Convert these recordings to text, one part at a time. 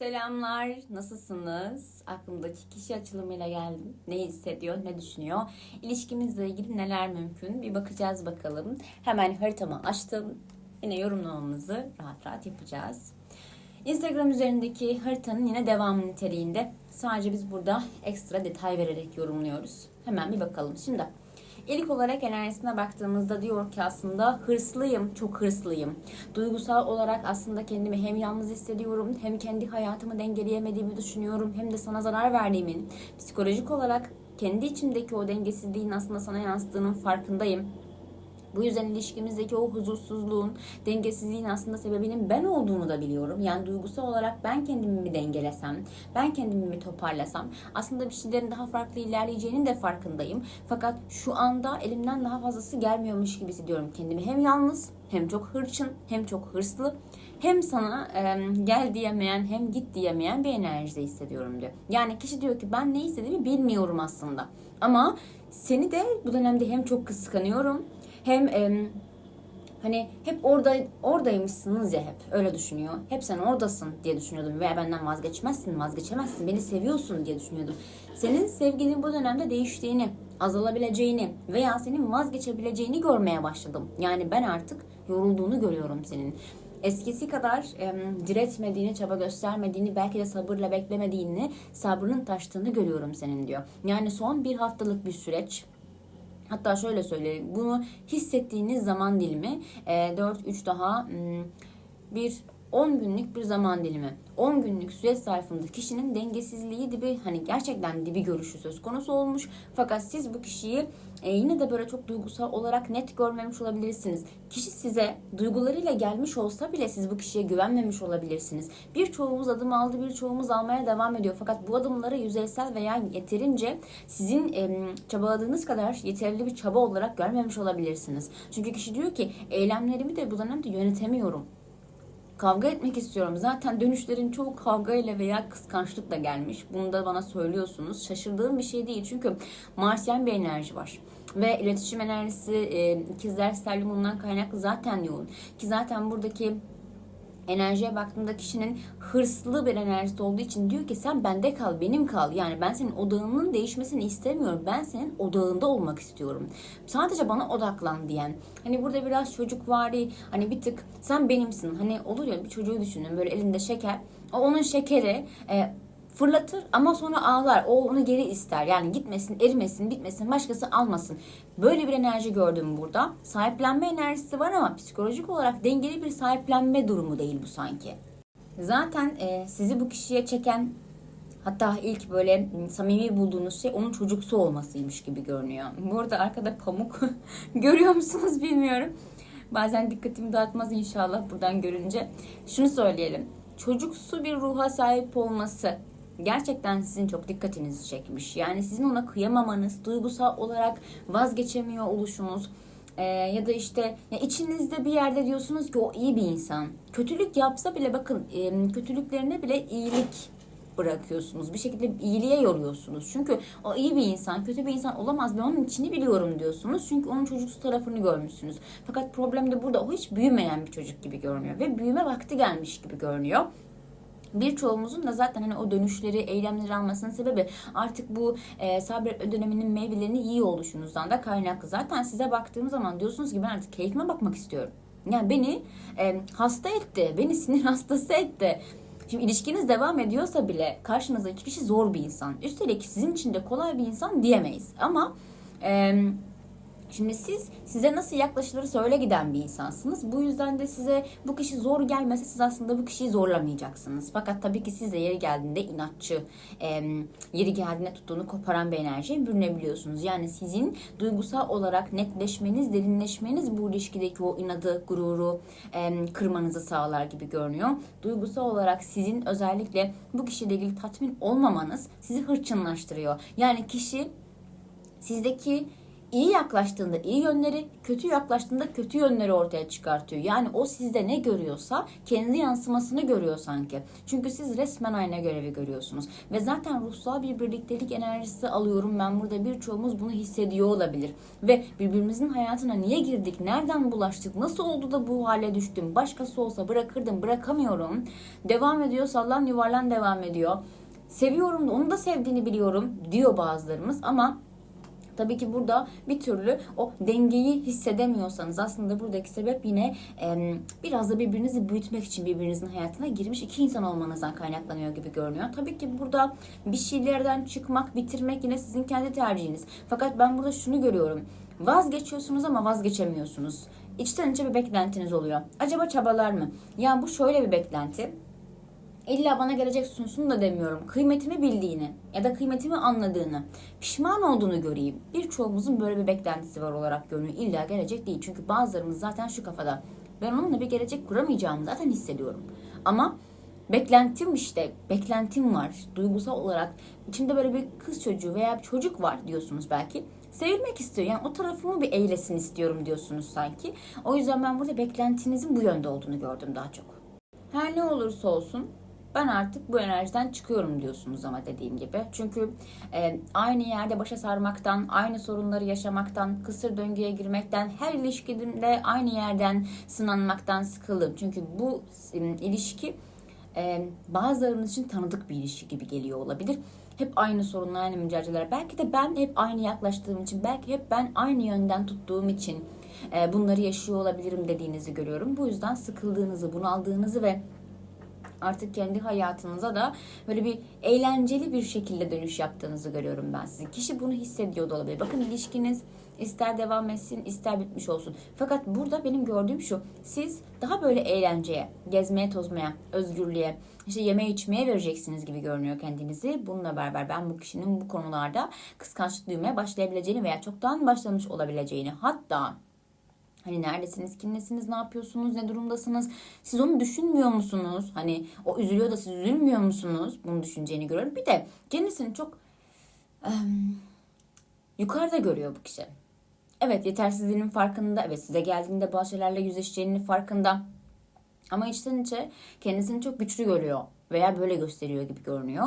Selamlar, nasılsınız? Aklımdaki kişi açılımıyla geldim. Ne hissediyor, ne düşünüyor? İlişkimizle ilgili neler mümkün? Bir bakacağız bakalım. Hemen haritamı açtım. Yine yorumlamamızı rahat rahat yapacağız. Instagram üzerindeki haritanın yine devamı niteliğinde. Sadece biz burada ekstra detay vererek yorumluyoruz. Hemen bir bakalım. Şimdi İlk olarak enerjisine baktığımızda diyor ki aslında hırslıyım, çok hırslıyım. Duygusal olarak aslında kendimi hem yalnız hissediyorum, hem kendi hayatımı dengeleyemediğimi düşünüyorum, hem de sana zarar verdiğimin, psikolojik olarak kendi içimdeki o dengesizliğin aslında sana yansıdığının farkındayım. Bu yüzden ilişkimizdeki o huzursuzluğun, dengesizliğin aslında sebebinin ben olduğunu da biliyorum. Yani duygusal olarak ben kendimi mi dengelesem, ben kendimi mi toparlasam aslında bir şeylerin daha farklı ilerleyeceğinin de farkındayım. Fakat şu anda elimden daha fazlası gelmiyormuş gibi hissediyorum kendimi. Hem yalnız, hem çok hırçın, hem çok hırslı, hem sana e, gel diyemeyen, hem git diyemeyen bir enerjide hissediyorum diyor. Yani kişi diyor ki ben ne istediğimi bilmiyorum aslında. Ama seni de bu dönemde hem çok kıskanıyorum, hem e, hani hep orada oradaymışsınız ya hep öyle düşünüyor. Hep sen oradasın diye düşünüyordum veya benden vazgeçmezsin, vazgeçemezsin, beni seviyorsun diye düşünüyordum. Senin sevginin bu dönemde değiştiğini, azalabileceğini veya senin vazgeçebileceğini görmeye başladım. Yani ben artık yorulduğunu görüyorum senin. Eskisi kadar e, diretmediğini, çaba göstermediğini, belki de sabırla beklemediğini, sabrının taştığını görüyorum senin diyor. Yani son bir haftalık bir süreç, Hatta şöyle söyleyeyim. Bunu hissettiğiniz zaman dilimi 4-3 daha hmm, bir 10 günlük bir zaman dilimi. 10 günlük süreç zarfında kişinin dengesizliği dibi hani gerçekten dibi görüşü söz konusu olmuş. Fakat siz bu kişiyi e, yine de böyle çok duygusal olarak net görmemiş olabilirsiniz. Kişi size duygularıyla gelmiş olsa bile siz bu kişiye güvenmemiş olabilirsiniz. Birçoğumuz adım aldı, birçoğumuz almaya devam ediyor. Fakat bu adımları yüzeysel veya yeterince sizin e, çabaladığınız kadar yeterli bir çaba olarak görmemiş olabilirsiniz. Çünkü kişi diyor ki eylemlerimi de bu dönemde yönetemiyorum kavga etmek istiyorum. Zaten dönüşlerin çoğu kavgayla veya kıskançlıkla gelmiş. Bunu da bana söylüyorsunuz. Şaşırdığım bir şey değil. Çünkü Marsyen bir enerji var. Ve iletişim enerjisi e, ikizler sterliumundan kaynaklı zaten yoğun. Ki zaten buradaki enerjiye baktığımda kişinin hırslı bir enerjisi olduğu için diyor ki sen bende kal, benim kal. Yani ben senin odağının değişmesini istemiyorum. Ben senin odağında olmak istiyorum. Sadece bana odaklan diyen. Hani burada biraz çocuk vari, hani bir tık sen benimsin. Hani olur ya bir çocuğu düşünün böyle elinde şeker. O onun şekeri e, fırlatır ama sonra ağlar. O onu geri ister. Yani gitmesin, erimesin, bitmesin, başkası almasın. Böyle bir enerji gördüm burada. Sahiplenme enerjisi var ama psikolojik olarak dengeli bir sahiplenme durumu değil bu sanki. Zaten e, sizi bu kişiye çeken Hatta ilk böyle samimi bulduğunuz şey onun çocuksu olmasıymış gibi görünüyor. Bu arada arkada pamuk görüyor musunuz bilmiyorum. Bazen dikkatimi dağıtmaz inşallah buradan görünce. Şunu söyleyelim. Çocuksu bir ruha sahip olması gerçekten sizin çok dikkatinizi çekmiş. Yani sizin ona kıyamamanız, duygusal olarak vazgeçemiyor oluşunuz ee, ya da işte ya içinizde bir yerde diyorsunuz ki o iyi bir insan. Kötülük yapsa bile bakın e, kötülüklerine bile iyilik bırakıyorsunuz. Bir şekilde iyiliğe yoruyorsunuz. Çünkü o iyi bir insan, kötü bir insan olamaz. Ben onun içini biliyorum diyorsunuz. Çünkü onun çocuksu tarafını görmüşsünüz. Fakat problem de burada o hiç büyümeyen bir çocuk gibi görünüyor. Ve büyüme vakti gelmiş gibi görünüyor. Birçoğumuzun da zaten hani o dönüşleri, eylemleri almasının sebebi artık bu e, sabretme döneminin meyvelerini yiyor oluşunuzdan da kaynaklı. Zaten size baktığım zaman diyorsunuz ki ben artık keyfime bakmak istiyorum. Yani beni e, hasta etti, beni sinir hastası etti. Şimdi ilişkiniz devam ediyorsa bile karşınızdaki kişi zor bir insan. Üstelik sizin için de kolay bir insan diyemeyiz. Ama e, Şimdi siz size nasıl yaklaşılır söyle giden bir insansınız. Bu yüzden de size bu kişi zor gelmese siz aslında bu kişiyi zorlamayacaksınız. Fakat tabii ki siz de yeri geldiğinde inatçı, e, yeri geldiğinde tuttuğunu koparan bir enerjiye bürünebiliyorsunuz. Yani sizin duygusal olarak netleşmeniz, derinleşmeniz bu ilişkideki o inadı, gururu e, kırmanızı sağlar gibi görünüyor. Duygusal olarak sizin özellikle bu kişiyle ilgili tatmin olmamanız sizi hırçınlaştırıyor. Yani kişi sizdeki iyi yaklaştığında iyi yönleri, kötü yaklaştığında kötü yönleri ortaya çıkartıyor. Yani o sizde ne görüyorsa kendi yansımasını görüyor sanki. Çünkü siz resmen ayna görevi görüyorsunuz. Ve zaten ruhsal bir birliktelik enerjisi alıyorum. Ben burada birçoğumuz bunu hissediyor olabilir. Ve birbirimizin hayatına niye girdik, nereden bulaştık, nasıl oldu da bu hale düştüm, başkası olsa bırakırdım, bırakamıyorum. Devam ediyor, sallan yuvarlan devam ediyor. Seviyorum da onu da sevdiğini biliyorum diyor bazılarımız ama Tabii ki burada bir türlü o dengeyi hissedemiyorsanız aslında buradaki sebep yine e, biraz da birbirinizi büyütmek için birbirinizin hayatına girmiş iki insan olmanızdan kaynaklanıyor gibi görünüyor. Tabii ki burada bir şeylerden çıkmak, bitirmek yine sizin kendi tercihiniz. Fakat ben burada şunu görüyorum. Vazgeçiyorsunuz ama vazgeçemiyorsunuz. İçten içe bir beklentiniz oluyor. Acaba çabalar mı? Ya bu şöyle bir beklenti. İlla bana gelecek sunsun da demiyorum. Kıymetimi bildiğini ya da kıymetimi anladığını, pişman olduğunu göreyim. Birçoğumuzun böyle bir beklentisi var olarak görünüyor. İlla gelecek değil. Çünkü bazılarımız zaten şu kafada. Ben onunla bir gelecek kuramayacağımı zaten hissediyorum. Ama beklentim işte, beklentim var. Duygusal olarak içimde böyle bir kız çocuğu veya bir çocuk var diyorsunuz belki. Sevilmek istiyor. Yani o tarafımı bir eylesin istiyorum diyorsunuz sanki. O yüzden ben burada beklentinizin bu yönde olduğunu gördüm daha çok. Her ne olursa olsun ben artık bu enerjiden çıkıyorum diyorsunuz ama dediğim gibi. Çünkü e, aynı yerde başa sarmaktan, aynı sorunları yaşamaktan, kısır döngüye girmekten, her ilişkide aynı yerden sınanmaktan sıkıldım. Çünkü bu e, ilişki e, bazılarınız için tanıdık bir ilişki gibi geliyor olabilir. Hep aynı sorunlar, aynı mücadeleler. Belki de ben hep aynı yaklaştığım için, belki hep ben aynı yönden tuttuğum için e, bunları yaşıyor olabilirim dediğinizi görüyorum. Bu yüzden sıkıldığınızı, bunaldığınızı ve artık kendi hayatınıza da böyle bir eğlenceli bir şekilde dönüş yaptığınızı görüyorum ben sizin. Kişi bunu hissediyor da olabilir. Bakın ilişkiniz ister devam etsin ister bitmiş olsun. Fakat burada benim gördüğüm şu. Siz daha böyle eğlenceye, gezmeye, tozmaya, özgürlüğe, işte yeme içmeye vereceksiniz gibi görünüyor kendinizi. Bununla beraber ben bu kişinin bu konularda kıskançlık duymaya başlayabileceğini veya çoktan başlamış olabileceğini hatta Hani neredesiniz, kimlesiniz, ne yapıyorsunuz, ne durumdasınız? Siz onu düşünmüyor musunuz? Hani o üzülüyor da siz üzülmüyor musunuz? Bunu düşüneceğini görüyorum. Bir de kendisini çok um, yukarıda görüyor bu kişi. Evet yetersizliğinin farkında. Evet size geldiğinde bazı şeylerle yüzleşeceğinin farkında. Ama içten içe kendisini çok güçlü görüyor. Veya böyle gösteriyor gibi görünüyor.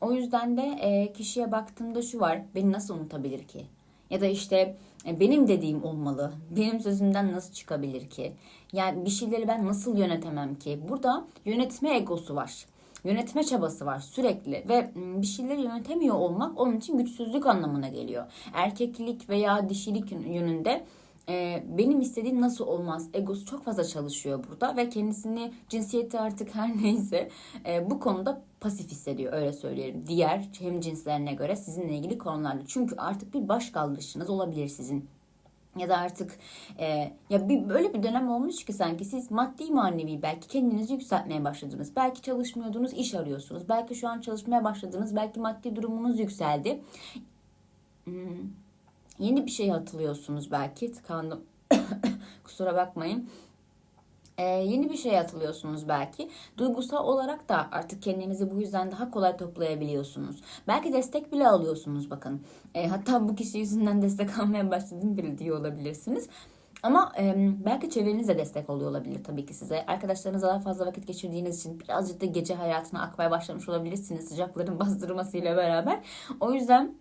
O yüzden de e, kişiye baktığımda şu var. Beni nasıl unutabilir ki? Ya da işte e, benim dediğim olmalı. Benim sözümden nasıl çıkabilir ki? Yani bir şeyleri ben nasıl yönetemem ki? Burada yönetme egosu var. Yönetme çabası var sürekli ve bir şeyleri yönetemiyor olmak onun için güçsüzlük anlamına geliyor. Erkeklik veya dişilik yönünde e, benim istediğim nasıl olmaz egosu çok fazla çalışıyor burada ve kendisini cinsiyeti artık her neyse e, bu konuda pasif hissediyor öyle söyleyelim. Diğer hem cinslerine göre sizinle ilgili konularla. Çünkü artık bir baş kaldırışınız olabilir sizin ya da artık e, ya bir böyle bir dönem olmuş ki sanki siz maddi manevi belki kendinizi yükseltmeye başladınız. Belki çalışmıyordunuz, iş arıyorsunuz. Belki şu an çalışmaya başladınız. Belki maddi durumunuz yükseldi. Hmm Yeni bir şey hatırlıyorsunuz belki. Tıkandım. Kusura bakmayın. Ee, yeni bir şey hatırlıyorsunuz belki. Duygusal olarak da artık kendinizi bu yüzden daha kolay toplayabiliyorsunuz. Belki destek bile alıyorsunuz bakın. Ee, hatta bu kişi yüzünden destek almaya başladım bile diyor olabilirsiniz. Ama e, belki çevreniz de destek oluyor olabilir tabii ki size. Arkadaşlarınızla daha fazla vakit geçirdiğiniz için birazcık da gece hayatına akmaya başlamış olabilirsiniz sıcakların bastırmasıyla beraber. O yüzden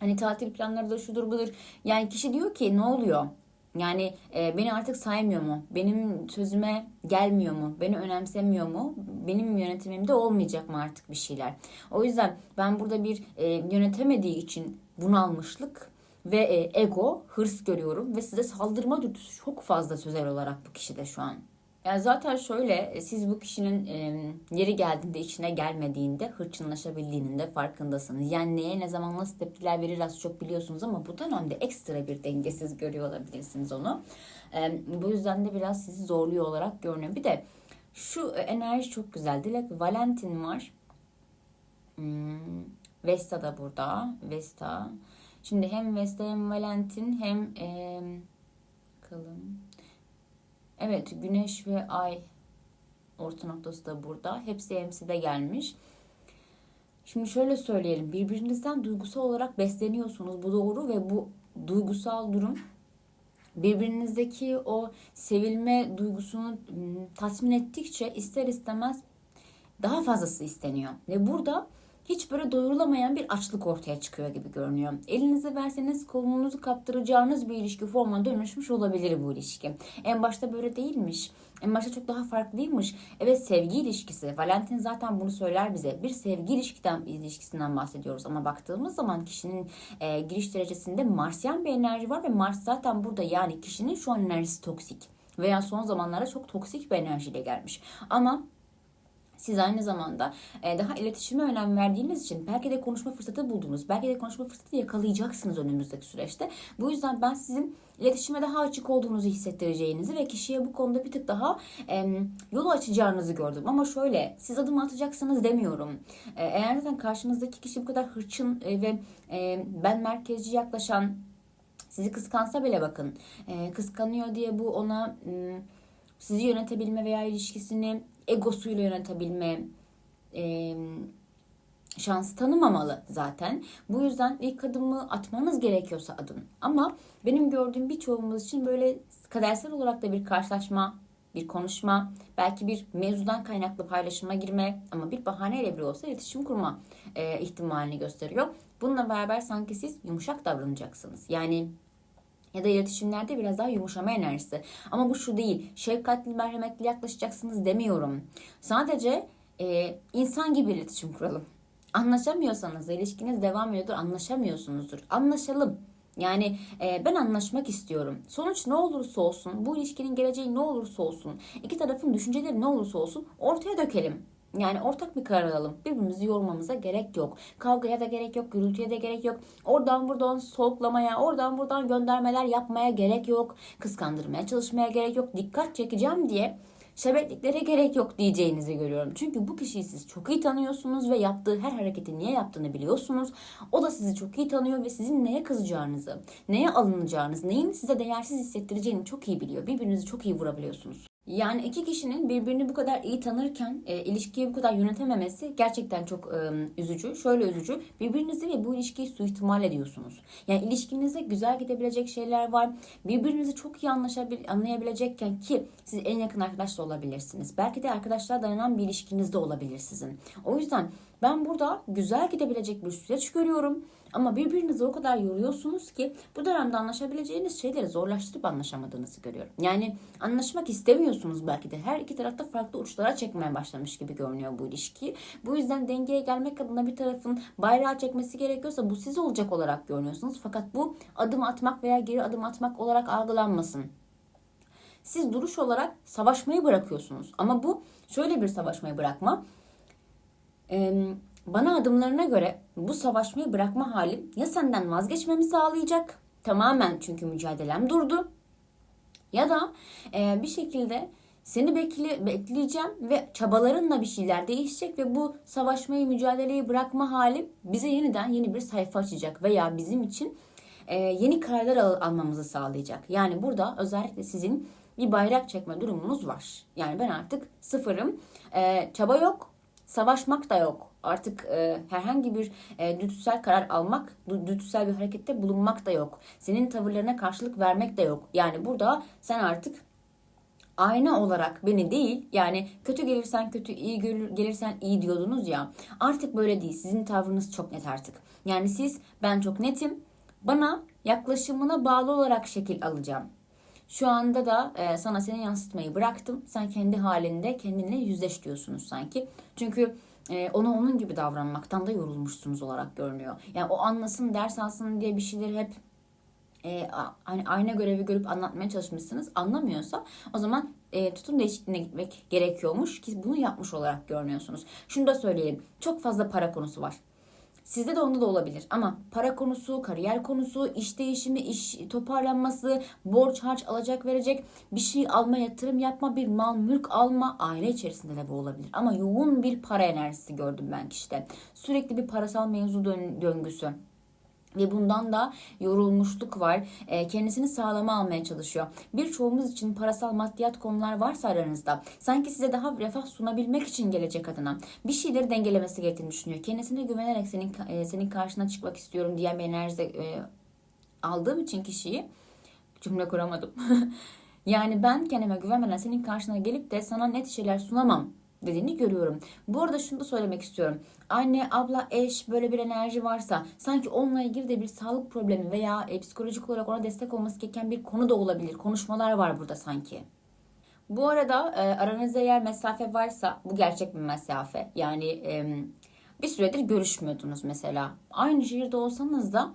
Hani tatil planları da şudur budur. Yani kişi diyor ki ne oluyor? Yani e, beni artık saymıyor mu? Benim sözüme gelmiyor mu? Beni önemsemiyor mu? Benim yönetimimde olmayacak mı artık bir şeyler? O yüzden ben burada bir e, yönetemediği için bunalmışlık ve e, ego, hırs görüyorum ve size saldırma dürtüsü çok fazla sözel olarak bu kişide şu an. Yani zaten şöyle e, siz bu kişinin e, yeri geldiğinde içine gelmediğinde hırçınlaşabildiğinin de farkındasınız. Yani neye ne zaman nasıl tepkiler verir az çok biliyorsunuz ama bu dönemde ekstra bir dengesiz görüyor olabilirsiniz onu. E, bu yüzden de biraz sizi zorluyor olarak görünüyor. Bir de şu enerji çok güzel. Dilek Valentin var. Hmm, Vesta da burada. Vesta. Şimdi hem Vesta hem Valentin hem e, kalın Evet güneş ve ay orta noktası da burada. Hepsi hepsi de gelmiş. Şimdi şöyle söyleyelim. Birbirinizden duygusal olarak besleniyorsunuz. Bu doğru ve bu duygusal durum birbirinizdeki o sevilme duygusunu ım, tatmin ettikçe ister istemez daha fazlası isteniyor. Ve burada hiç böyle doyurulamayan bir açlık ortaya çıkıyor gibi görünüyor. Elinizi verseniz kolunuzu kaptıracağınız bir ilişki formuna dönüşmüş olabilir bu ilişki. En başta böyle değilmiş. En başta çok daha farklıymış. Evet sevgi ilişkisi. Valentin zaten bunu söyler bize. Bir sevgi ilişkiden, ilişkisinden bahsediyoruz. Ama baktığımız zaman kişinin e, giriş derecesinde Marsyan bir enerji var ve Mars zaten burada yani kişinin şu an enerjisi toksik. Veya son zamanlarda çok toksik bir enerjiyle gelmiş. Ama siz aynı zamanda e, daha iletişime önem verdiğiniz için belki de konuşma fırsatı buldunuz. Belki de konuşma fırsatı yakalayacaksınız önümüzdeki süreçte. Bu yüzden ben sizin iletişime daha açık olduğunuzu hissettireceğinizi ve kişiye bu konuda bir tık daha yolu açacağınızı gördüm. Ama şöyle siz adım atacaksınız demiyorum. E, eğer zaten karşınızdaki kişi bu kadar hırçın e, ve ben merkezci yaklaşan sizi kıskansa bile bakın kıskanıyor diye bu ona... Sizi yönetebilme veya ilişkisini egosuyla yönetebilme e, şansı tanımamalı zaten. Bu yüzden ilk adımı atmanız gerekiyorsa adın. Ama benim gördüğüm birçoğumuz için böyle kadersel olarak da bir karşılaşma, bir konuşma, belki bir mevzudan kaynaklı paylaşıma girme ama bir bahaneyle bile olsa iletişim kurma e, ihtimalini gösteriyor. Bununla beraber sanki siz yumuşak davranacaksınız. Yani ya da iletişimlerde biraz daha yumuşama enerjisi. Ama bu şu değil. Şefkatli, merhametli yaklaşacaksınız demiyorum. Sadece e, insan gibi iletişim kuralım. Anlaşamıyorsanız ilişkiniz devam ediyordur, anlaşamıyorsunuzdur. Anlaşalım. Yani e, ben anlaşmak istiyorum. Sonuç ne olursa olsun, bu ilişkinin geleceği ne olursa olsun, iki tarafın düşünceleri ne olursa olsun ortaya dökelim. Yani ortak bir karar alalım. Birbirimizi yormamıza gerek yok. Kavgaya da gerek yok, gürültüye de gerek yok. Oradan buradan soğuklamaya, oradan buradan göndermeler yapmaya gerek yok. Kıskandırmaya çalışmaya gerek yok. Dikkat çekeceğim diye şebekliklere gerek yok diyeceğinizi görüyorum. Çünkü bu kişiyi siz çok iyi tanıyorsunuz ve yaptığı her hareketi niye yaptığını biliyorsunuz. O da sizi çok iyi tanıyor ve sizin neye kızacağınızı, neye alınacağınızı, neyin size değersiz hissettireceğini çok iyi biliyor. Birbirinizi çok iyi vurabiliyorsunuz. Yani iki kişinin birbirini bu kadar iyi tanırken e, ilişkiyi bu kadar yönetememesi gerçekten çok e, üzücü. Şöyle üzücü. Birbirinizi ve bu ilişkiyi suistimal ediyorsunuz. Yani ilişkinizde güzel gidebilecek şeyler var. Birbirinizi çok iyi anlaşabil anlayabilecekken ki siz en yakın arkadaş da olabilirsiniz. Belki de arkadaşlar dayanan bir ilişkiniz de olabilir sizin. O yüzden ben burada güzel gidebilecek bir süreç görüyorum. Ama birbirinizi o kadar yoruyorsunuz ki bu dönemde anlaşabileceğiniz şeyleri zorlaştırıp anlaşamadığınızı görüyorum. Yani anlaşmak istemiyorsunuz belki de. Her iki tarafta farklı uçlara çekmeye başlamış gibi görünüyor bu ilişki. Bu yüzden dengeye gelmek adına bir tarafın bayrağı çekmesi gerekiyorsa bu siz olacak olarak görünüyorsunuz. Fakat bu adım atmak veya geri adım atmak olarak algılanmasın. Siz duruş olarak savaşmayı bırakıyorsunuz. Ama bu şöyle bir savaşmayı bırakma. Ee, bana adımlarına göre bu savaşmayı bırakma halim ya senden vazgeçmemi sağlayacak tamamen çünkü mücadelem durdu ya da e, bir şekilde seni bekle, bekleyeceğim ve çabalarınla bir şeyler değişecek ve bu savaşmayı, mücadeleyi bırakma halim bize yeniden yeni bir sayfa açacak veya bizim için e, yeni kararlar al, almamızı sağlayacak. Yani burada özellikle sizin bir bayrak çekme durumunuz var. Yani ben artık sıfırım. E, çaba yok, savaşmak da yok. Artık e, herhangi bir e, dürtüsel karar almak, dürtüsel bir harekette bulunmak da yok. Senin tavırlarına karşılık vermek de yok. Yani burada sen artık ayna olarak beni değil yani kötü gelirsen kötü iyi gelirsen iyi diyordunuz ya artık böyle değil sizin tavrınız çok net artık yani siz ben çok netim bana yaklaşımına bağlı olarak şekil alacağım şu anda da e, sana seni yansıtmayı bıraktım. Sen kendi halinde kendinle yüzleş diyorsunuz sanki. Çünkü e, ona onun gibi davranmaktan da yorulmuşsunuz olarak görünüyor. Yani o anlasın, ders alsın diye bir şeyleri hep e, hani ayna görevi görüp anlatmaya çalışmışsınız. Anlamıyorsa o zaman e, tutum değişikliğine gitmek gerekiyormuş ki bunu yapmış olarak görünüyorsunuz. Şunu da söyleyelim. Çok fazla para konusu var. Sizde de onda da olabilir ama para konusu, kariyer konusu, iş değişimi, iş toparlanması, borç harç alacak verecek, bir şey alma, yatırım yapma, bir mal mülk alma aile içerisinde de bu olabilir. Ama yoğun bir para enerjisi gördüm ben kişide. Sürekli bir parasal mevzu dön- döngüsü ve bundan da yorulmuşluk var. E, kendisini sağlama almaya çalışıyor. Birçoğumuz için parasal maddiyat konular varsa aranızda sanki size daha refah sunabilmek için gelecek adına bir şeyleri dengelemesi gerektiğini düşünüyor. Kendisine güvenerek senin e, senin karşına çıkmak istiyorum diyen bir enerjide e, aldığım için kişiyi cümle kuramadım. yani ben kendime güvenmeden senin karşına gelip de sana net şeyler sunamam dediğini görüyorum. Bu arada şunu da söylemek istiyorum. Anne, abla, eş böyle bir enerji varsa sanki onunla ilgili de bir sağlık problemi veya e, psikolojik olarak ona destek olması gereken bir konu da olabilir. Konuşmalar var burada sanki. Bu arada e, aranızda eğer mesafe varsa bu gerçek bir mesafe. Yani e, bir süredir görüşmüyordunuz mesela. Aynı şehirde olsanız da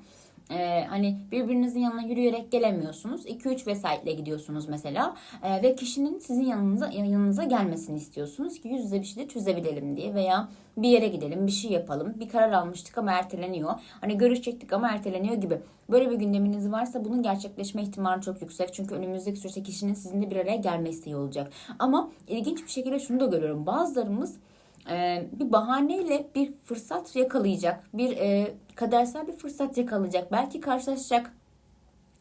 ee, hani birbirinizin yanına yürüyerek gelemiyorsunuz. 2-3 vesayetle gidiyorsunuz mesela. Ee, ve kişinin sizin yanınıza yanınıza gelmesini istiyorsunuz ki yüz yüze bir şey de çözebilelim diye veya bir yere gidelim, bir şey yapalım. Bir karar almıştık ama erteleniyor. Hani görüşecektik ama erteleniyor gibi. Böyle bir gündeminiz varsa bunun gerçekleşme ihtimali çok yüksek. Çünkü önümüzdeki süreçte kişinin sizinle bir araya gelme isteği olacak. Ama ilginç bir şekilde şunu da görüyorum. Bazılarımız e, bir bahaneyle bir fırsat yakalayacak. Bir e, kadersel bir fırsat yakalayacak. Belki karşılaşacak.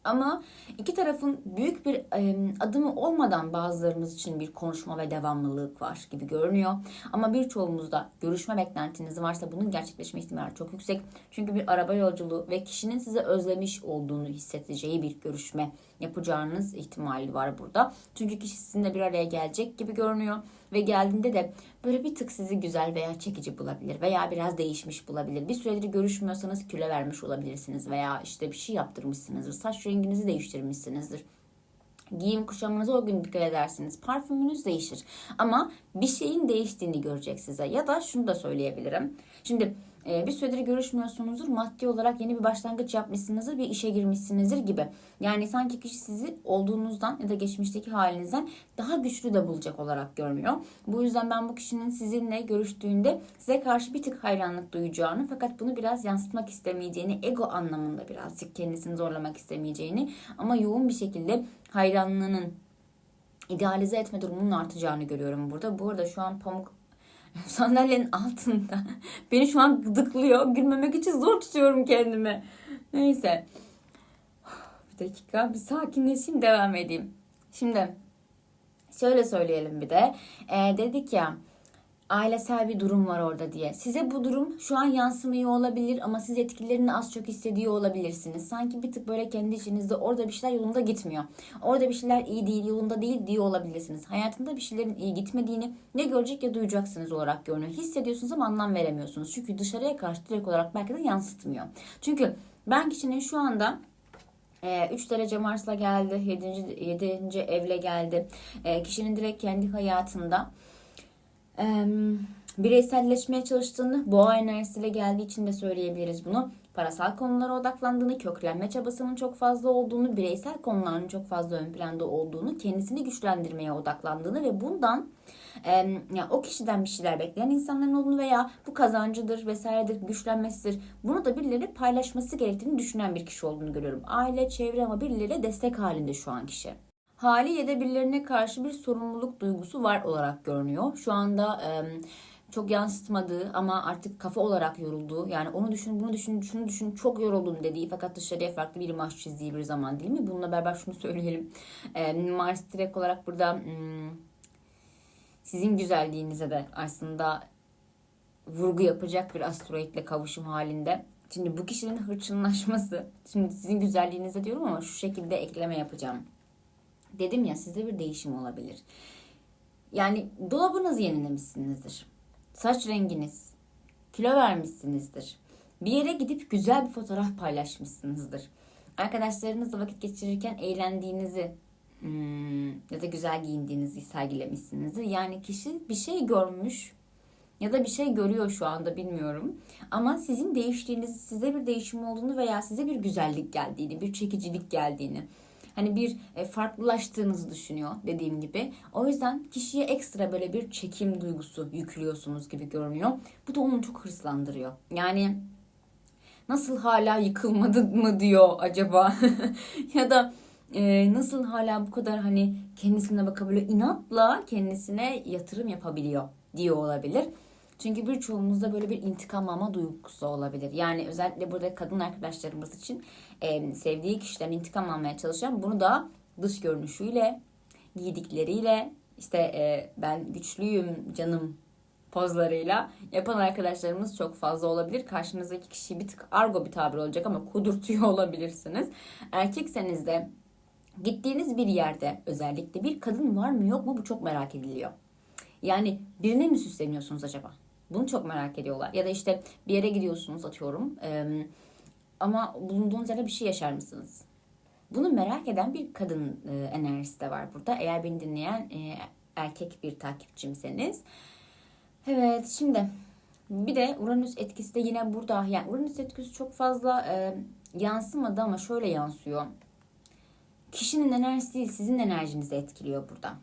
Ama iki tarafın büyük bir e, adımı olmadan bazılarımız için bir konuşma ve devamlılık var gibi görünüyor. Ama birçoğumuzda görüşme beklentiniz varsa bunun gerçekleşme ihtimali çok yüksek. Çünkü bir araba yolculuğu ve kişinin size özlemiş olduğunu hissedeceği bir görüşme yapacağınız ihtimali var burada. Çünkü kişi sizinle bir araya gelecek gibi görünüyor ve geldiğinde de böyle bir tık sizi güzel veya çekici bulabilir veya biraz değişmiş bulabilir. Bir süredir görüşmüyorsanız kilo vermiş olabilirsiniz veya işte bir şey yaptırmışsınızdır. Saç renginizi değiştirmişsinizdir. Giyim kuşamınıza o gün dikkat edersiniz. Parfümünüz değişir. Ama bir şeyin değiştiğini görecek size. Ya da şunu da söyleyebilirim. Şimdi bir süredir görüşmüyorsunuzdur. Maddi olarak yeni bir başlangıç yapmışsınızdır. Bir işe girmişsinizdir gibi. Yani sanki kişi sizi olduğunuzdan ya da geçmişteki halinizden daha güçlü de bulacak olarak görmüyor. Bu yüzden ben bu kişinin sizinle görüştüğünde size karşı bir tık hayranlık duyacağını fakat bunu biraz yansıtmak istemeyeceğini, ego anlamında birazcık kendisini zorlamak istemeyeceğini ama yoğun bir şekilde hayranlığının idealize etme durumunun artacağını görüyorum burada. Bu arada şu an pamuk sandalyenin altında. Beni şu an gıdıklıyor. Gülmemek için zor tutuyorum kendimi. Neyse. Bir dakika bir sakinleşeyim devam edeyim. Şimdi şöyle söyleyelim bir de. Ee, dedik ya ailesel bir durum var orada diye. Size bu durum şu an yansımıyor olabilir ama siz etkilerini az çok hissediyor olabilirsiniz. Sanki bir tık böyle kendi içinizde orada bir şeyler yolunda gitmiyor. Orada bir şeyler iyi değil, yolunda değil diyor olabilirsiniz. Hayatında bir şeylerin iyi gitmediğini ne görecek ya duyacaksınız olarak görünüyor. Hissediyorsunuz ama anlam veremiyorsunuz. Çünkü dışarıya karşı direkt olarak belki de yansıtmıyor. Çünkü ben kişinin şu anda 3 derece Mars'la geldi. 7. 7. evle geldi. Kişinin direkt kendi hayatında bireyselleşmeye çalıştığını, boğa enerjisiyle geldiği için de söyleyebiliriz bunu. Parasal konulara odaklandığını, köklenme çabasının çok fazla olduğunu, bireysel konuların çok fazla ön planda olduğunu, kendisini güçlendirmeye odaklandığını ve bundan e, yani o kişiden bir şeyler bekleyen insanların olduğunu veya bu kazancıdır vesairedir, güçlenmesidir. Bunu da birileri paylaşması gerektiğini düşünen bir kişi olduğunu görüyorum. Aile, çevre ama birileri destek halinde şu an kişi haliyle de birilerine karşı bir sorumluluk duygusu var olarak görünüyor. Şu anda e, çok yansıtmadığı ama artık kafa olarak yorulduğu yani onu düşün bunu düşün şunu düşün çok yoruldum dediği fakat dışarıya farklı bir imaj çizdiği bir zaman değil mi? Bununla beraber şunu söyleyelim. E, Mars direkt olarak burada hmm, sizin güzelliğinize de aslında vurgu yapacak bir asteroidle kavuşum halinde. Şimdi bu kişinin hırçınlaşması, şimdi sizin güzelliğinize diyorum ama şu şekilde ekleme yapacağım. Dedim ya sizde bir değişim olabilir. Yani dolabınızı yenilemişsinizdir. Saç renginiz, kilo vermişsinizdir. Bir yere gidip güzel bir fotoğraf paylaşmışsınızdır. Arkadaşlarınızla vakit geçirirken eğlendiğinizi hmm, ya da güzel giyindiğinizi sergilemişsinizdir. Yani kişi bir şey görmüş ya da bir şey görüyor şu anda bilmiyorum. Ama sizin değiştiğinizi, size bir değişim olduğunu veya size bir güzellik geldiğini, bir çekicilik geldiğini, hani bir e, farklılaştığınızı düşünüyor dediğim gibi. O yüzden kişiye ekstra böyle bir çekim duygusu yüklüyorsunuz gibi görünüyor. Bu da onu çok hırslandırıyor. Yani nasıl hala yıkılmadı mı diyor acaba? ya da e, nasıl hala bu kadar hani kendisine bakabiliyor, inatla kendisine yatırım yapabiliyor diyor olabilir. Çünkü birçoğumuzda böyle bir intikam alma duygusu olabilir. Yani özellikle burada kadın arkadaşlarımız için e, sevdiği kişiden intikam almaya çalışan bunu da dış görünüşüyle, giydikleriyle işte e, ben güçlüyüm canım pozlarıyla yapan arkadaşlarımız çok fazla olabilir. Karşınızdaki kişi bir tık argo bir tabir olacak ama kudurtuyor olabilirsiniz. Erkekseniz de gittiğiniz bir yerde özellikle bir kadın var mı yok mu bu çok merak ediliyor. Yani birine mi süsleniyorsunuz acaba? Bunu çok merak ediyorlar. Ya da işte bir yere gidiyorsunuz atıyorum. Ama bulunduğunuz yerde bir şey yaşar mısınız? Bunu merak eden bir kadın enerjisi de var burada. Eğer beni dinleyen erkek bir takipçimseniz. Evet şimdi bir de Uranüs etkisi de yine burada. Yani Uranüs etkisi çok fazla yansımadı ama şöyle yansıyor. Kişinin enerjisi değil sizin enerjinizi etkiliyor burada.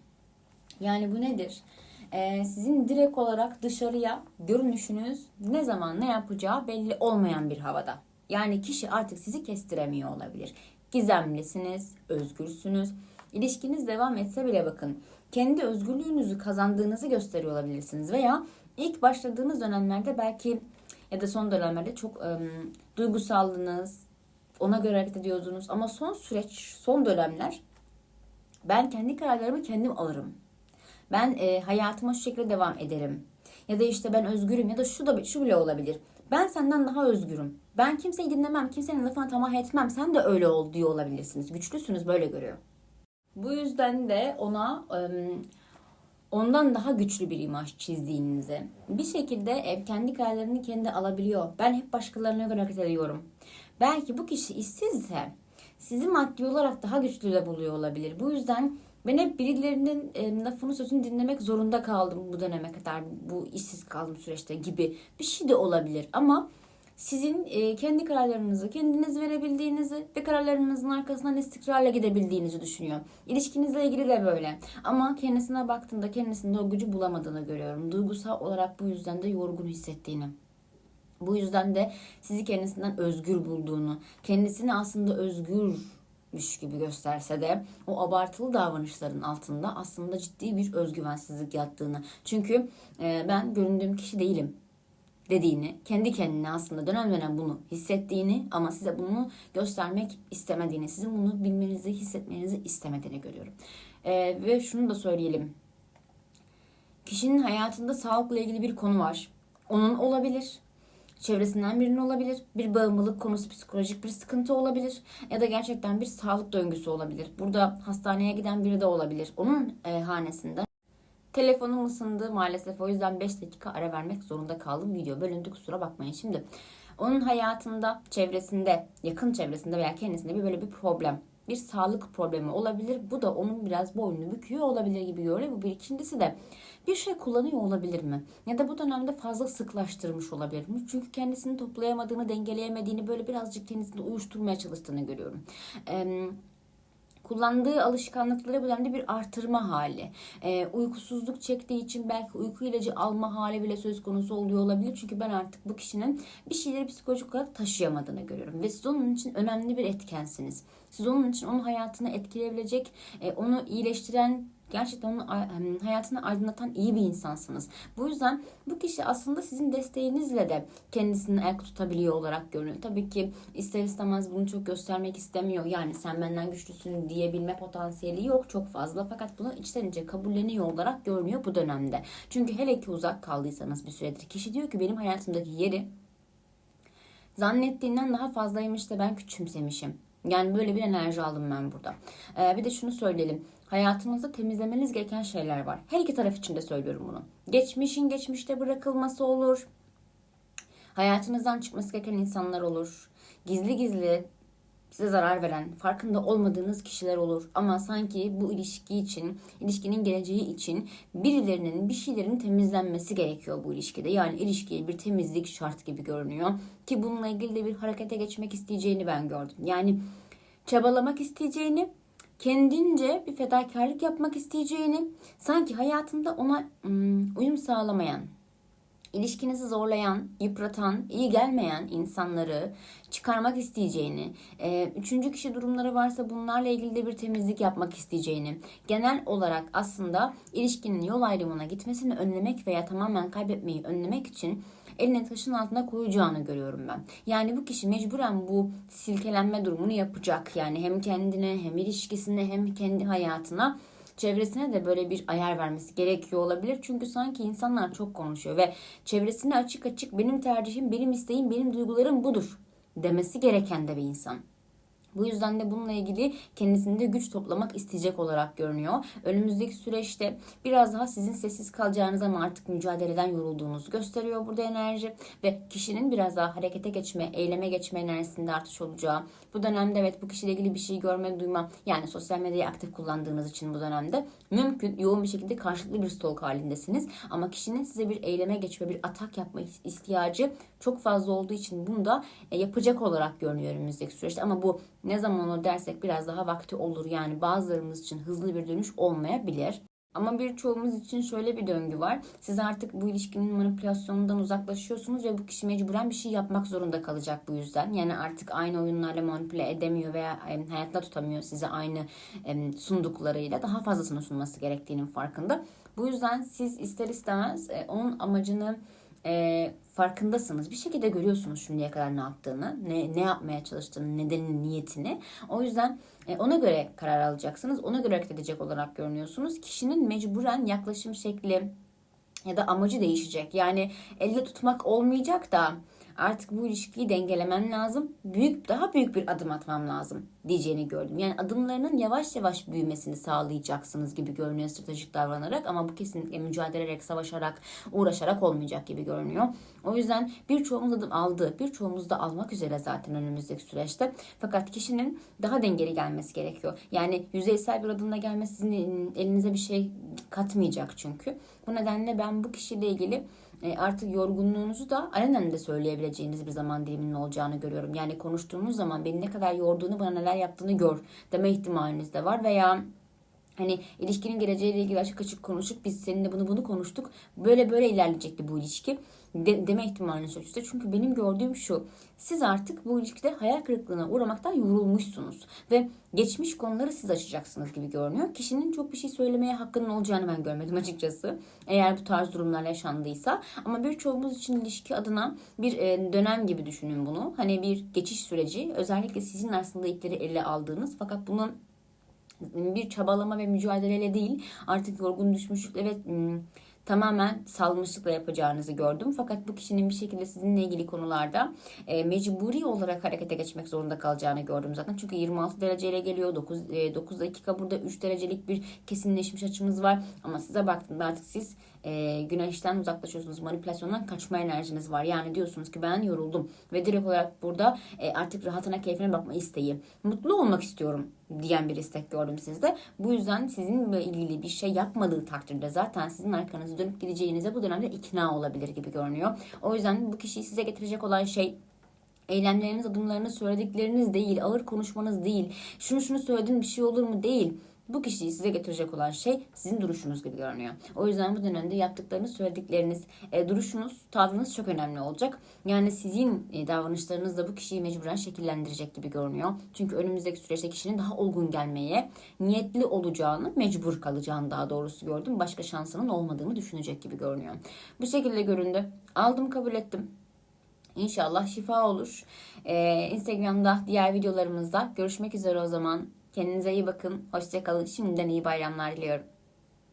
Yani bu nedir? Ee, sizin direkt olarak dışarıya görünüşünüz ne zaman ne yapacağı belli olmayan bir havada. Yani kişi artık sizi kestiremiyor olabilir. Gizemlisiniz, özgürsünüz. İlişkiniz devam etse bile bakın kendi özgürlüğünüzü kazandığınızı gösteriyor olabilirsiniz. Veya ilk başladığınız dönemlerde belki ya da son dönemlerde çok ım, duygusaldınız, ona göre hareket ediyordunuz. Ama son süreç, son dönemler ben kendi kararlarımı kendim alırım. Ben e, hayatıma şu şekilde devam ederim. Ya da işte ben özgürüm ya da şu da şu bile olabilir. Ben senden daha özgürüm. Ben kimseyi dinlemem, kimsenin lafına tamah etmem. Sen de öyle ol diyor olabilirsiniz. Güçlüsünüz böyle görüyor. Bu yüzden de ona ondan daha güçlü bir imaj çizdiğinizi bir şekilde e, kendi kararlarını kendi alabiliyor. Ben hep başkalarına göre hareket ediyorum. Belki bu kişi işsizse sizi maddi olarak daha güçlü de buluyor olabilir. Bu yüzden ben hep birilerinin e, lafını sözünü dinlemek zorunda kaldım bu döneme kadar. Bu işsiz kaldım süreçte gibi bir şey de olabilir. Ama sizin e, kendi kararlarınızı kendiniz verebildiğinizi ve kararlarınızın arkasından istikrarla gidebildiğinizi düşünüyor. İlişkinizle ilgili de böyle. Ama kendisine baktığında kendisinde o gücü bulamadığını görüyorum. Duygusal olarak bu yüzden de yorgun hissettiğini. Bu yüzden de sizi kendisinden özgür bulduğunu, kendisini aslında özgürmüş gibi gösterse de o abartılı davranışların altında aslında ciddi bir özgüvensizlik yattığını. Çünkü e, ben göründüğüm kişi değilim dediğini, kendi kendine aslında dönem dönem bunu hissettiğini ama size bunu göstermek istemediğini, sizin bunu bilmenizi, hissetmenizi istemediğini görüyorum. E, ve şunu da söyleyelim. Kişinin hayatında sağlıkla ilgili bir konu var. Onun olabilir, çevresinden birinin olabilir. Bir bağımlılık konusu psikolojik bir sıkıntı olabilir. Ya da gerçekten bir sağlık döngüsü olabilir. Burada hastaneye giden biri de olabilir. Onun e, hanesinden. Telefonum ısındı maalesef o yüzden 5 dakika ara vermek zorunda kaldım. Video bölündü kusura bakmayın. Şimdi onun hayatında, çevresinde, yakın çevresinde veya kendisinde bir böyle bir problem bir sağlık problemi olabilir. Bu da onun biraz boynunu büküyor olabilir gibi görüyor. Bu bir ikincisi de bir şey kullanıyor olabilir mi? Ya da bu dönemde fazla sıklaştırmış olabilir mi? Çünkü kendisini toplayamadığını, dengeleyemediğini böyle birazcık kendisini uyuşturmaya çalıştığını görüyorum. Ee, kullandığı alışkanlıkları bu dönemde bir artırma hali. Ee, uykusuzluk çektiği için belki uyku ilacı alma hali bile söz konusu oluyor olabilir. Çünkü ben artık bu kişinin bir şeyleri psikolojik olarak taşıyamadığını görüyorum. Ve siz onun için önemli bir etkensiniz. Siz onun için onun hayatını etkileyebilecek, onu iyileştiren gerçekten onun hayatını aydınlatan iyi bir insansınız. Bu yüzden bu kişi aslında sizin desteğinizle de kendisini ayak tutabiliyor olarak görünüyor. Tabii ki ister istemez bunu çok göstermek istemiyor. Yani sen benden güçlüsün diyebilme potansiyeli yok çok fazla. Fakat bunu içten içe kabulleniyor olarak görünüyor bu dönemde. Çünkü hele ki uzak kaldıysanız bir süredir kişi diyor ki benim hayatımdaki yeri zannettiğinden daha fazlaymış da ben küçümsemişim. Yani böyle bir enerji aldım ben burada. Ee, bir de şunu söyleyelim. Hayatınızda temizlemeniz gereken şeyler var. Her iki taraf için de söylüyorum bunu. Geçmişin geçmişte bırakılması olur. Hayatınızdan çıkması gereken insanlar olur. Gizli gizli size zarar veren, farkında olmadığınız kişiler olur. Ama sanki bu ilişki için, ilişkinin geleceği için birilerinin bir şeylerin temizlenmesi gerekiyor bu ilişkide. Yani ilişkiye bir temizlik şart gibi görünüyor. Ki bununla ilgili de bir harekete geçmek isteyeceğini ben gördüm. Yani çabalamak isteyeceğini, kendince bir fedakarlık yapmak isteyeceğini, sanki hayatında ona ım, uyum sağlamayan, ilişkinizi zorlayan, yıpratan, iyi gelmeyen insanları çıkarmak isteyeceğini, e, üçüncü kişi durumları varsa bunlarla ilgili de bir temizlik yapmak isteyeceğini, genel olarak aslında ilişkinin yol ayrımına gitmesini önlemek veya tamamen kaybetmeyi önlemek için eline taşın altına koyacağını görüyorum ben. Yani bu kişi mecburen bu silkelenme durumunu yapacak. Yani hem kendine hem ilişkisine hem kendi hayatına çevresine de böyle bir ayar vermesi gerekiyor olabilir. Çünkü sanki insanlar çok konuşuyor ve çevresine açık açık benim tercihim, benim isteğim, benim duygularım budur demesi gereken de bir insan. Bu yüzden de bununla ilgili kendisinde güç toplamak isteyecek olarak görünüyor. Önümüzdeki süreçte biraz daha sizin sessiz kalacağınız ama artık mücadeleden yorulduğunuzu gösteriyor burada enerji. Ve kişinin biraz daha harekete geçme, eyleme geçme enerjisinde artış olacağı. Bu dönemde evet bu kişiyle ilgili bir şey görme, duyma yani sosyal medyayı aktif kullandığınız için bu dönemde mümkün yoğun bir şekilde karşılıklı bir stalk halindesiniz. Ama kişinin size bir eyleme geçme, bir atak yapma ihtiyacı çok fazla olduğu için bunu da e, yapacak olarak görünüyor önümüzdeki süreçte. Ama bu ne zaman olur dersek biraz daha vakti olur. Yani bazılarımız için hızlı bir dönüş olmayabilir. Ama birçoğumuz için şöyle bir döngü var. Siz artık bu ilişkinin manipülasyonundan uzaklaşıyorsunuz ve bu kişi mecburen bir şey yapmak zorunda kalacak bu yüzden. Yani artık aynı oyunlarla manipüle edemiyor veya hayatta tutamıyor size aynı sunduklarıyla. Daha fazlasını sunması gerektiğinin farkında. Bu yüzden siz ister istemez e, onun amacını e, farkındasınız. Bir şekilde görüyorsunuz şimdiye kadar ne yaptığını, ne, ne yapmaya çalıştığını, nedenini, niyetini. O yüzden e, ona göre karar alacaksınız. Ona göre hareket edecek olarak görünüyorsunuz. Kişinin mecburen yaklaşım şekli ya da amacı değişecek. Yani elde tutmak olmayacak da artık bu ilişkiyi dengelemen lazım. Büyük daha büyük bir adım atmam lazım diyeceğini gördüm. Yani adımlarının yavaş yavaş büyümesini sağlayacaksınız gibi görünüyor stratejik davranarak ama bu kesinlikle mücadele ederek, savaşarak, uğraşarak olmayacak gibi görünüyor. O yüzden birçoğumuz adım aldı. Birçoğumuz da almak üzere zaten önümüzdeki süreçte. Fakat kişinin daha dengeli gelmesi gerekiyor. Yani yüzeysel bir adımla gelmesi sizin elinize bir şey katmayacak çünkü. Bu nedenle ben bu kişiyle ilgili e, artık yorgunluğunuzu da alenen de söyleyebileceğiniz bir zaman diliminin olacağını görüyorum. Yani konuştuğunuz zaman beni ne kadar yorduğunu bana neler yaptığını gör deme ihtimaliniz de var veya Hani ilişkinin geleceğiyle ilgili açık açık konuşup biz seninle bunu bunu konuştuk. Böyle böyle ilerleyecekti bu ilişki de, deme ihtimaliniz çok. Çünkü benim gördüğüm şu. Siz artık bu ilişkide hayal kırıklığına uğramaktan yorulmuşsunuz. Ve geçmiş konuları siz açacaksınız gibi görünüyor. Kişinin çok bir şey söylemeye hakkının olacağını ben görmedim açıkçası. Eğer bu tarz durumlar yaşandıysa. Ama birçoğumuz için ilişki adına bir e, dönem gibi düşünün bunu. Hani bir geçiş süreci. Özellikle sizin aslında ipleri ele aldığınız fakat bunun bir çabalama ve mücadeleyle değil artık yorgun düşmüşlükle ve tamamen salmışlıkla yapacağınızı gördüm. Fakat bu kişinin bir şekilde sizinle ilgili konularda e, mecburi olarak harekete geçmek zorunda kalacağını gördüm zaten. Çünkü 26 dereceyle geliyor. 9, e, 9 dakika burada 3 derecelik bir kesinleşmiş açımız var. Ama size baktığımda artık siz e, güneşten uzaklaşıyorsunuz. Manipülasyondan kaçma enerjiniz var. Yani diyorsunuz ki ben yoruldum. Ve direkt olarak burada e, artık rahatına keyfine bakma isteği. Mutlu olmak istiyorum diyen bir istek gördüm sizde. Bu yüzden sizinle ilgili bir şey yapmadığı takdirde zaten sizin arkanızı dönüp gideceğinize bu dönemde ikna olabilir gibi görünüyor. O yüzden bu kişiyi size getirecek olan şey eylemleriniz, adımlarınız, söyledikleriniz değil, ağır konuşmanız değil, şunu şunu söyledin bir şey olur mu değil bu kişiyi size getirecek olan şey sizin duruşunuz gibi görünüyor. O yüzden bu dönemde yaptıklarınız, söyledikleriniz, e, duruşunuz, tavrınız çok önemli olacak. Yani sizin e, davranışlarınız da bu kişiyi mecburen şekillendirecek gibi görünüyor. Çünkü önümüzdeki süreçte kişinin daha olgun gelmeye niyetli olacağını, mecbur kalacağını daha doğrusu gördüm. Başka şansının olmadığını düşünecek gibi görünüyor. Bu şekilde göründü. Aldım kabul ettim. İnşallah şifa olur. Ee, Instagram'da diğer videolarımızda görüşmek üzere o zaman. Kendinize iyi bakın. Hoşçakalın. Şimdiden iyi bayramlar diliyorum.